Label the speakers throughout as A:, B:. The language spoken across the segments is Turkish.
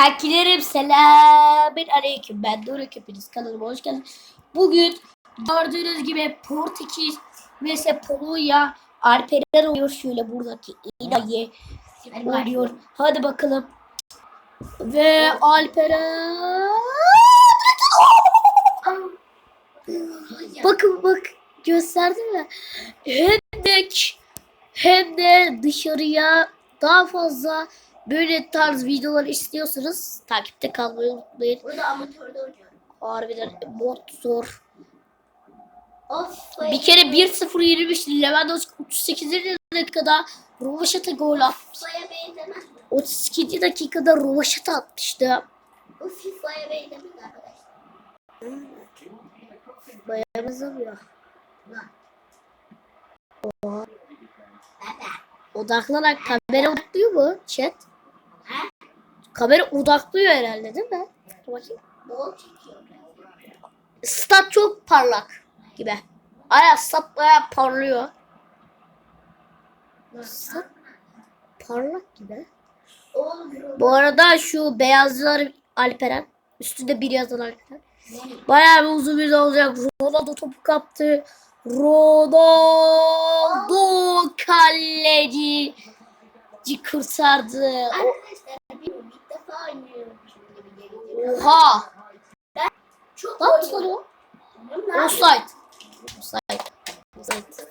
A: Kankilerim selamün aleyküm. Ben Doruk hepiniz kanalıma hoş geldiniz. Bugün gördüğünüz gibi Portekiz ve Polonya Alperen oynuyor. Şöyle buradaki İna'yı oynuyor. Hadi bakalım. Ve Alperen Bakın bak gösterdim mi? Hem de hem de dışarıya daha fazla böyle tarz videolar istiyorsanız takipte kalmayı unutmayın.
B: Burada amatörde oynuyorum.
A: Harbiden bot zor.
B: Of.
A: Bir kere 1-0 yenilmiş Lewandowski 38. dakikada Rovaşat'a gol.
B: FIFA'ya mi?
A: 32. dakikada Rovaşat'a atmıştı.
B: Bu FIFA'ya benzemez arkadaşlar.
A: Bayağı benzemiyor.
B: Baba.
A: Odaklanan kamera odaklıyor mu chat? Kamera odaklıyor herhalde değil mi? Dur bakayım. Stat çok parlak gibi. Aya stat bayağı parlıyor. Stat parlak gibi. Bu arada şu beyazlar Alperen. Üstünde bir yazan Alperen. Bayağı bir uzun bir olacak. Ronaldo topu kaptı. Ronaldo kaleci kurtardı. O-
B: Arkadaşlar bilmiyorum ilk defa oynuyorum şimdi
A: Oha!
B: Çok
A: Ne yaptılar o? Offside. Offside. Offside.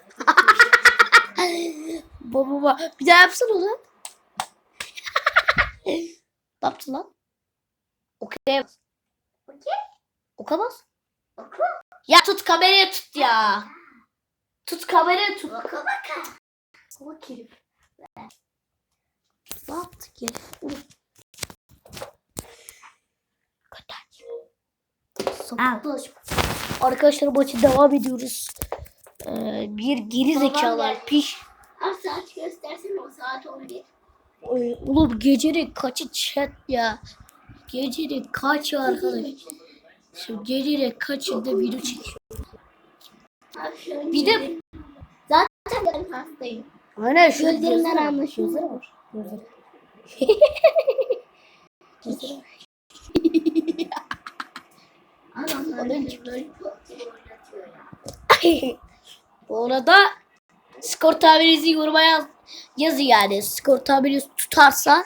A: baba baba. Bir daha yapsana onu. ne yaptın lan? Okey.
B: Okey.
A: Oka bas.
B: Oku.
A: Ya tut kamerayı tut ya. Tut kamerayı tut.
B: Baka baka.
A: Salak herif. Ne yaptık ya? Sapıklar. Arkadaşlar maçı devam ediyoruz. Ee, bir geri zekalar piş.
B: Abi saat göstersene o saat 11.
A: Oy, Oğlum gecenin kaçı chat ya? Gecenin kaçı arkadaş? Şu gecenin kaçında video çekiyor.
B: Abi şöyle
A: Bir de
B: Zaten ben hastayım.
A: Aynen şu
B: Gözlerinden
A: gözleri-
B: anlaşılıyor.
A: gözleri var. Gözleri. Gözleri.
B: Adamlar beni böyle.
A: Bu arada skor tahmininizi yoruma yaz, yazın yani. Skor tahmininiz tutarsa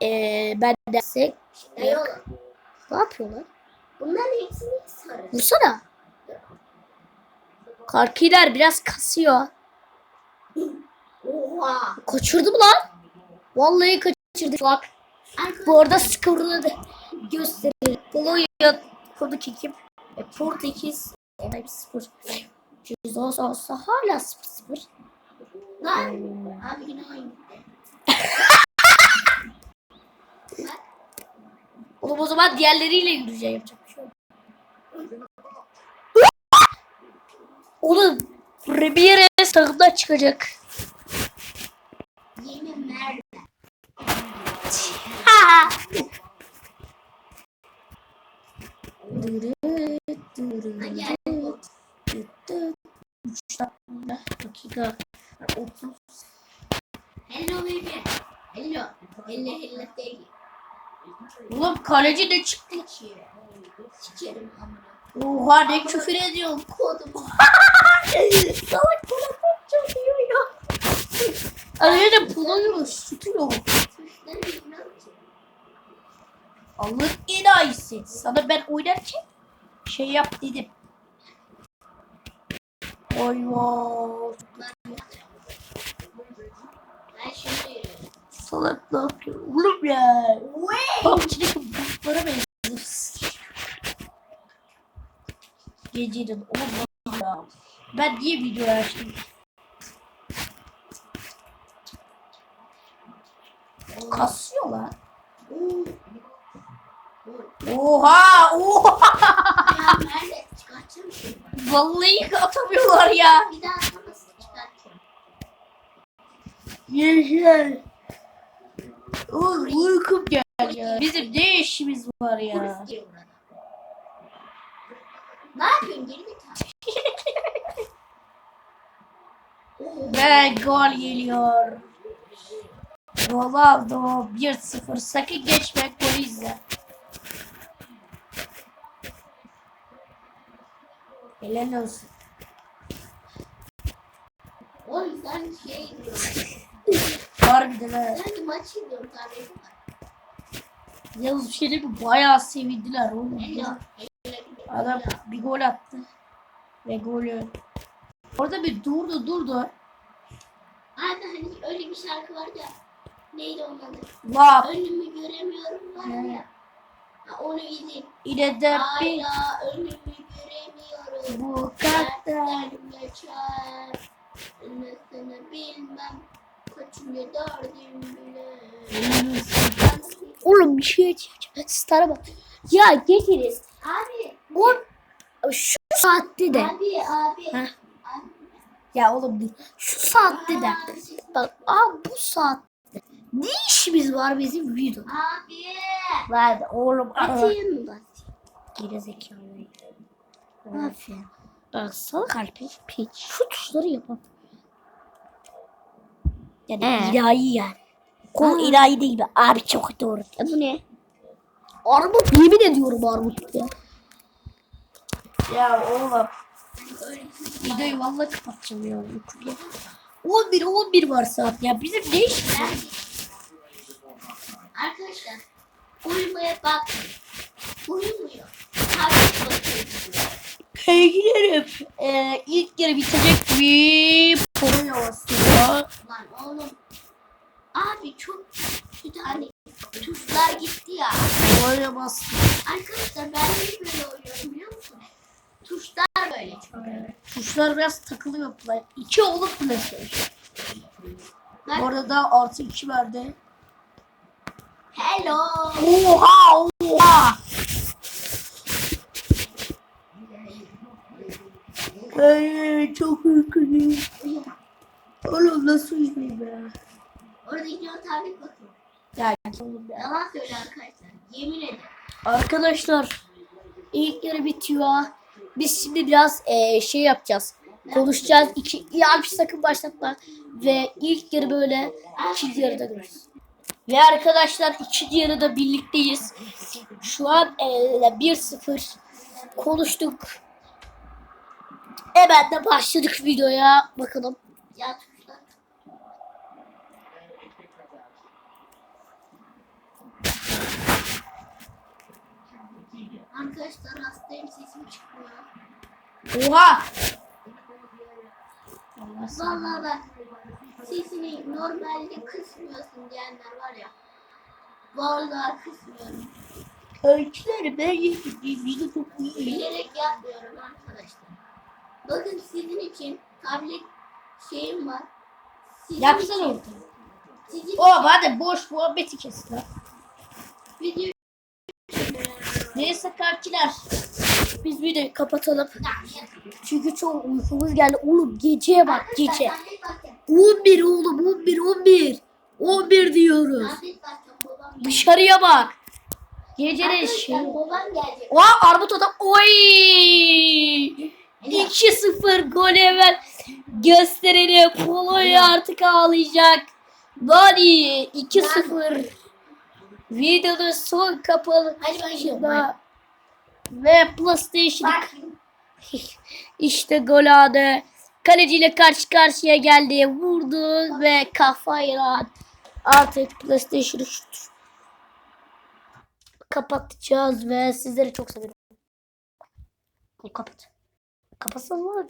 A: eee ben dersek
B: Ne
A: yapıyorlar?
B: Bunların hepsini sarı.
A: Vursana. Karkiler biraz kasıyor.
B: Oha.
A: Kaçırdım lan. Vallahi kaçırdık bak. Bu arada skorunu da gösterir. Polonya konuk ekip. E, Portekiz. Evet, 0. Cüzdan olsa hala 0-0.
B: Lan. Abi aynı.
A: Oğlum o zaman diğerleriyle yürüyeceğim. Yapacak bir şey yok. Oğlum Ramirez takımdan çıkacak.
B: Yeni merdiven.
A: Dakika.
B: Hello baby. Hello. Hello hello baby.
A: Oğlum kaleci de çıktı.
B: Sikerim amına.
A: Oha ne küfür ediyorsun.
B: Kodum.
A: Salak telefon çalıyor ya. Araya da buluyor, tutuyor.
B: Tuşları bilmiyorum ki.
A: Allah'ın enayisi. Sana ben oynarken şey yap dedim.
B: Yürüyorum.
A: Salak ne yapıyor? Oğlum ya. PUBG'deki bulutlara benziyorsun. Gecenin oğlum ya. Ben niye video açtım? Kasıyor lan. Oha! Oha!
B: Ya nerede? Çıkartacağım şimdi.
A: Vallahi atamıyorlar ya.
B: Bir daha atamasın çıkartacağım.
A: Oğlum uykum geldi ya. Bizim ne işimiz var ya?
B: Polis diyor burada. Ne yapıyorsun geri zekalı?
A: Ve gol geliyor. Ronaldo 1-0 sakın geçme golü izle. Helal olsun.
B: Oğlum sen şey diyorsun.
A: Harbiden ha.
B: Sanki maç izliyorum tabii.
A: Yalnız bir şey değil mi? Bayağı sevindiler oğlum.
B: Helal.
A: Adam bir gol attı. Ve golü. Orada bir durdu durdu.
B: Abi hani öyle bir şarkı var ya. Neydi onun adı?
A: Vap.
B: Önümü göremiyorum var ya. Ha, onu izleyin.
A: Yine de bir
B: Hala önümü.
A: Bu kadar.
B: Geçer. Anasını bilmem. Kaçıncı derdim bile.
A: Oğlum bir şey Star'a bak. Ya geçeriz.
B: Abi.
A: O şu saatte de.
B: Abi abi. Abi.
A: Ya oğlum değil. Şu saatte de. Bak aa bu saatte. Ne işimiz var bizim video?
B: Abi.
A: Lan oğlum.
B: Atayım mı bak?
A: Aferin. Bak salak. Piç. Şu tuşları yapalım. Yani
B: Ee?
A: ilahi yani. Kol
B: Aa.
A: ilahi değil. Abi çok doğru.
B: E bu ne?
A: Armut yemin ediyorum armut ya. Ya oğlum. Videoyu vallahi kapatacağım ya. Uykuya. 11 11 var saat ya. Bizim ne işimiz? var?
B: Arkadaşlar. Uyumaya bak. Uyumuyor.
A: Sevgilerim. Ee, ilk yarı bitecek bir porno aslında.
B: Lan oğlum. Abi çok bir tane tuşlar gitti ya.
A: Porno bastı.
B: Arkadaşlar ben de böyle oynuyorum biliyor musun? Tuşlar böyle çok.
A: Tuşlar biraz takılıyor. Play. İki olup.
B: Bak.
A: Bu arada artı iki verdi.
B: Hello.
A: Oha oha. Ay, çok uykuluyum. Oğlum nasıl uyuyayım ya?
B: Orada gidiyor tablet bakıyor.
A: Ya.
B: Yalan söyle arkadaşlar. Yemin ederim.
A: Arkadaşlar ilk yarı bitiyor. Biz şimdi biraz eee, şey yapacağız. Konuşacağız. İki, ya bir sakın başlatma. Ve ilk yarı böyle ikinci yarıda görürüz. Ve arkadaşlar ikinci yarıda birlikteyiz. Şu an eee, 1-0 konuştuk. Hemen de başladık videoya. Bakalım.
B: Ya. Arkadaşlar hastayım sesim çıkmıyor.
A: Oha!
B: Vallahi bak sesini normalde kısmıyorsun diyenler var ya. Vallahi kısmıyorum.
A: Ölçüleri ben yedim. Video çok iyi.
B: Bilerek yapmıyorum arkadaşlar. Bakın sizin için tablet şeyim var. Sizin
A: Yapsana
B: için,
A: orada.
B: sizin
A: O hadi boş muhabbeti kes lan.
B: video
A: Neyse kankiler. Biz videoyu kapatalım. Çünkü çok uykumuz geldi. Oğlum geceye bak gece. 11 oğlum 11 11. 11 diyoruz. Dışarıya bak. Gecenin şey.
B: Arkadaşlar babam gelecek.
A: Oha armut adam. Oy. 2-0 gol evvel gösterelim. Polo'yu artık ağlayacak. Nani 2-0. Videonun son kapalı. Ve PlayStation işte gol aldı. Kaleciyle karşı karşıya geldi. Vurdu ve kafayla artık PlayStation'ı kapatacağız ve sizleri çok seviyorum. Kapat. Kapatsan var.